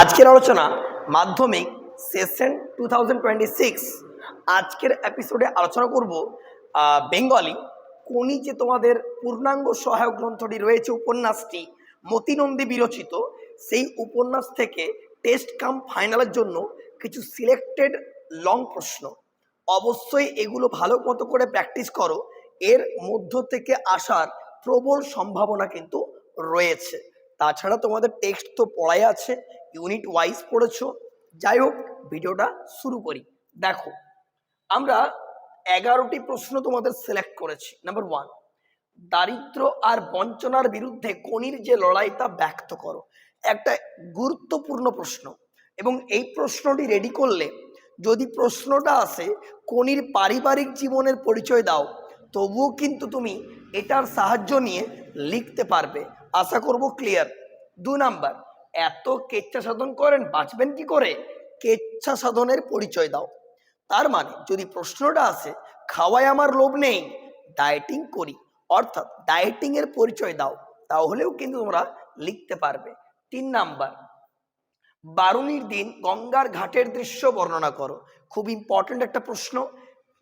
আজকের আলোচনা মাধ্যমিক সেশন টু আজকের এপিসোডে আলোচনা করব বেঙ্গলি কোনি যে তোমাদের পূর্ণাঙ্গ সহায়ক গ্রন্থটি রয়েছে উপন্যাসটি, মতিনন্দী বিরচিত। সেই উপন্যাস থেকে টেস্ট কাম ফাইনালের জন্য কিছু সিলেক্টেড লং প্রশ্ন। অবশ্যই এগুলো ভালো মতো করে প্র্যাকটিস করো। এর মধ্য থেকে আসার প্রবল সম্ভাবনা কিন্তু রয়েছে। তাছাড়া তোমাদের টেক্সট তো পড়াই আছে ইউনিট ওয়াইজ পড়েছো। যাই হোক ভিডিওটা শুরু করি। দেখো, আমরা এগারোটি প্রশ্ন তোমাদের সিলেক্ট করেছি। নাম্বার ওয়ান দারিদ্র আর বঞ্চনার বিরুদ্ধে কনির যে লড়াই তা ব্যক্ত করো। একটা গুরুত্বপূর্ণ প্রশ্ন, এবং এই প্রশ্নটি রেডি করলে যদি প্রশ্নটা আসে কনির পারিবারিক জীবনের পরিচয় দাও, তবুও কিন্তু তুমি এটার সাহায্য নিয়ে লিখতে পারবে। আশা করব ক্লিয়ার দু নাম্বার, এত কেচ্ছা সাধন করেন, বাঁচবেন কি করে? কেচ্ছা সাধনের পরিচয় দাও। তার মানে যদি প্রশ্নটা আসে, খাওয়ায় আমার লোভ নেই ডায়েটিং করি। অর্থাৎ ডায়েটিং এর পরিচয় দাও, তাহলেও কিন্তু তোমরা লিখতে পারবে। তিন নাম্বার বারুনির দিন গঙ্গার ঘাটের দৃশ্য বর্ণনা করো। খুব ইম্পর্ট্যান্ট একটা প্রশ্ন।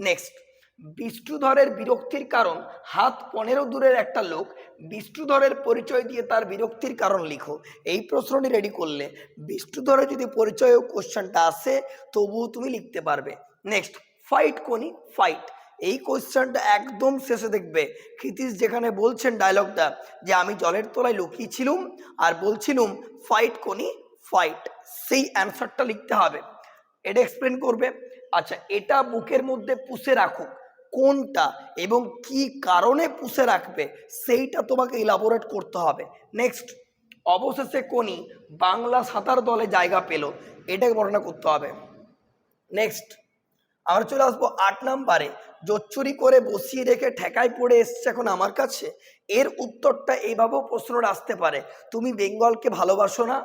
নেক্সট বিষ্ণুধরের বিরক্তির কারণ, হাত পনেরো দূরের একটা লোক, বিষ্ণুধরের পরিচয় দিয়ে তার বিরক্তির কারণ লিখো। এই প্রশ্নটি রেডি করলে। বিষ্ণুধরের যদি পরিচয় ও কোশ্চেনটা আসে, তবুও তুমি লিখতে পারবে। নেক্সট ফাইট কোনি? ফাইট এই কোশ্চেনটা একদম শেষে দেখবে। ক্ষিতিশ যেখানে বলছেন ডায়লগটা যে, আমি জলের তলায় লুকিয়েছিলুম আর বলছিলুম ফাইট কোনি? ফাইট সেই অ্যান্সারটা লিখতে হবে। এটা এক্সপ্লেন করবে। আচ্ছা এটা বুকের মধ্যে পুষে রাখুক। কোনটা এবং কি কারণে পুষে রাখবে, সেইটা তোমাকে ইলাবোরেট করতে হবে। নেক্সট অবশেষে কোনি বাংলা সাঁতার দলে জায়গা পেল, এটাকে বর্ণনা করতে হবে। নেক্সট আমরা চলে আসব আট নাম্বারে। জোচ্চুরি করে বসিয়ে রেখে ঠেকায় পড়ে এসছে এখন আমার কাছে। এর উত্তরটা এইভাবেও প্রশ্নটা আসতে পারে। তুমি বেঙ্গলকে ভালোবাসো না,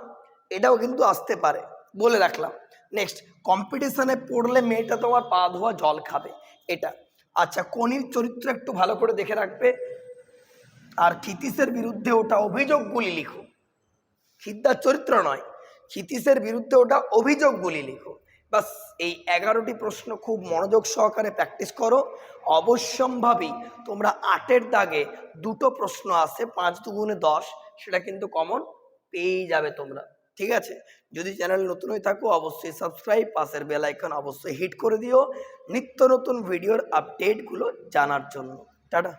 এটাও কিন্তু আসতে পারে। বলে রাখলাম। নেক্সট কম্পিটিশনে পড়লে মেয়েটা তোমার পা ধোয়া জল খাবে। এটা আচ্ছা কনির চরিত্র একটু ভালো করে দেখে রাখবে। আর ক্ষিতিশের বিরুদ্ধে ওটা অভিযোগগুলি লিখো। খিদ্দার চরিত্র নয়, ক্ষিতিশের বিরুদ্ধে ওটা অভিযোগগুলি লিখো। বাস এই এগারোটি প্রশ্ন খুব মনোযোগ সহকারে প্র্যাকটিস করো। অবশ্যম্ভাবী, তোমরা আটের দাগে দুটো প্রশ্ন আসে, পাঁচ দুগুণে দশ, সেটা কিন্তু কমন পেয়েই যাবে তোমরা। ঠিক আছে? যদি চ্যানেল নতুন হয়ে থাকো, অবশ্যই সাবস্ক্রাইব পাশের বেল আইকন অবশ্যই হিট করে দিও। নিত্য নতুন ভিডিওর আপডেটগুলো জানার জন্য। টাটা।